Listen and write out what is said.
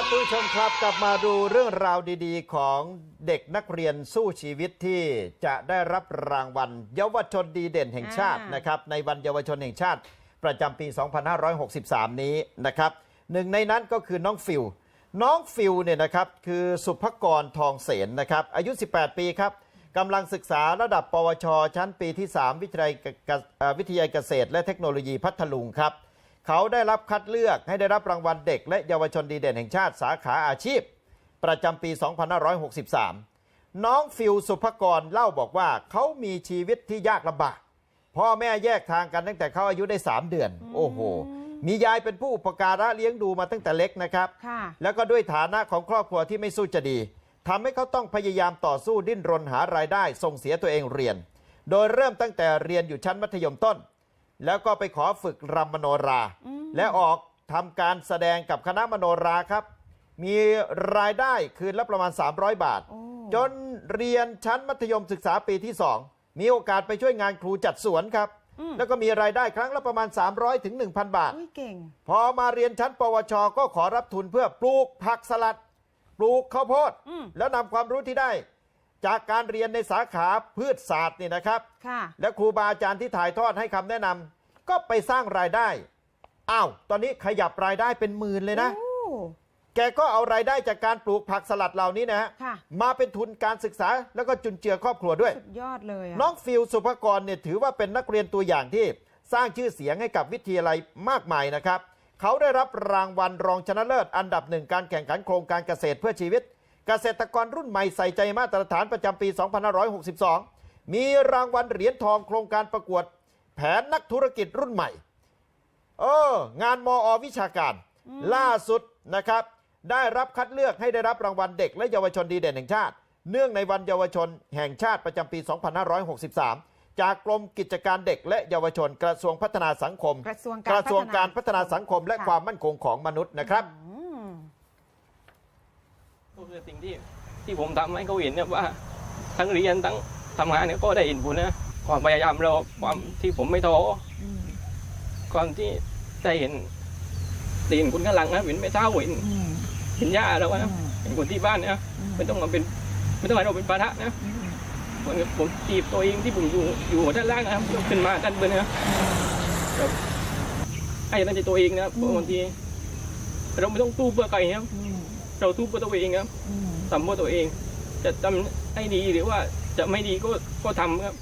ครับทุกผู้ชมครับกลับมาดูเรื่องราวดีๆ ของเด็กนักเรียนสู้ชีวิตที่จะได้รับรางวัลเยาวชนดีเด่นแห่งชาติอ่านนะครับในวันเยาวชนแห่งชาติ ประจำปี 2563 นี้นะครับหนึ่งในนั้นก็คือน้องฟิลน้องฟิลเนี่ยนะครับคือสุภกรทองเสนนะครับอายุ 18 ปีครับกำลังศึกษาระดับปวช ชั้นปีที่ 3 วิทยาลัยเกษเอ่อวิทยาลัยเกษตร และเทคโนโลยีพัทลุงครับ เขาได้รับคัดเลือกให้ได้รับรางวัลเด็ก และเยาวชนดีเด่นแห่งชาติสาขาอาชีพ ประจำปี 2563 น้องฟิลสุภกรเล่าบอกว่าเขามีชีวิตที่ยากลำบากพ่อแม่แยกทางกันตั้งแต่เขาอายุได้ 3 เดือน โอ้โห มียายเป็นผู้อุปการะเลี้ยงดูมาตั้งแต่เล็กนะครับค่ะแล้วก็ด้วยฐานะของครอบครัวที่ไม่สู้จะดีทำให้เขาต้องพยายามต่อสู้ดิ้นรนหารายได้ส่งเสียตัวเองเรียน โดยเริ่มตั้งแต่เรียนอยู่ชั้นมัธยมต้น แล้วก็ไปขอฝึกรำมโนรา และออกทำการแสดงกับคณะมโนราครับ มีรายได้คืนละประมาณ 300 บาทโอ้จนเรียนชั้นมัธยมศึกษาปีที่ 2 มีโอกาสไปช่วยงานครูจัดสวนครับอืมแล้วก็มีรายได้ครั้งละประมาณ 300ถึง1,000 บาทอุ้ยเก่งพอมาเรียนชั้น ปวช ก็ขอรับทุนเพื่อปลูกผักสลัด ปลูกข้าวโพดอืมแล้วนำความรู้ที่ได้ จากการเรียนในสาขาพืชศาสตร์นี่นะครับ ค่ะและครูบาอาจารย์ที่ถ่ายทอดให้คำแนะนำก็ไปสร้างรายได้ อ้าว ตอนนี้ขยับรายได้เป็นหมื่นเลยนะ โอ้แกก็เอารายได้จากการปลูกผักสลัดเหล่านี้นะฮะค่ะ มาเป็นทุนการศึกษาแล้วก็จุนเจือครอบครัวด้วย สุดยอดเลยอะน้องฟิลสุภกรเนี่ยถือว่าเป็นนักเรียนตัวอย่างที่สร้างชื่อเสียงให้กับวิทยาลัยมากมายนะครับ เขาได้รับรางวัลรองชนะเลิศ อันดับหนึ่งการแข่งขันโครงการเกษตรเพื่อชีวิต เกษตรกรรุ่นใหม่ใส่ใจมาตรฐานประจำปี 2562 มีรางวัลเหรียญทองโครงการประกวด แผนนักธุรกิจรุ่นใหม่ เออ งานมอวิชาการ ล่าสุดนะครับ ได้รับคัดเลือกให้ได้รับรางวัลเด็กและเยาวชนดีเด่นแห่งชาติ เนื่องในวันเยาวชนแห่งชาติประจำปี 2563จากกรมกิจการเด็กและเยาวชนกระทรวงพัฒนาสังคม กระทรวงกระทรวงการพัฒนาสังคมและะความมั่นคงของมนุษย์นะครับอืมก็ คือสิ่งที่ที่ผมทำให้เขาเห็นเนี่ยว่า ทั้งเรียนทั้งทำงานเนี่ยก็ได้เห็นผลนะความพยายามเราความที่ผมไม่ท้ออืมความที่ได้เห็นได้เห็นคนข้างหลังนะเห็นไม่เท่าเห็นอืมเห็นย่าเราอืนะมเห็นคนที่บ้านนะไม่ต้องมาเป็นไม่ต้องให้เราเป็นภาระนะอืมเหมือนกับผมจีบตัวเองที่ผมอยู่อยู่ด้านล่างนะครับยกขึ้นมาด้านบนนะครับให้ตั้งใจตัวเองนะครับเพราะบางทีเราไม่ต้องตู้เพื่อใครนะครับอืม เราตู้เพื่อตัวเองครับอืมทำเพื่อตัวเอง จะทำให้ดีหรือว่าจะไม่ดีก็ก็ทำครับ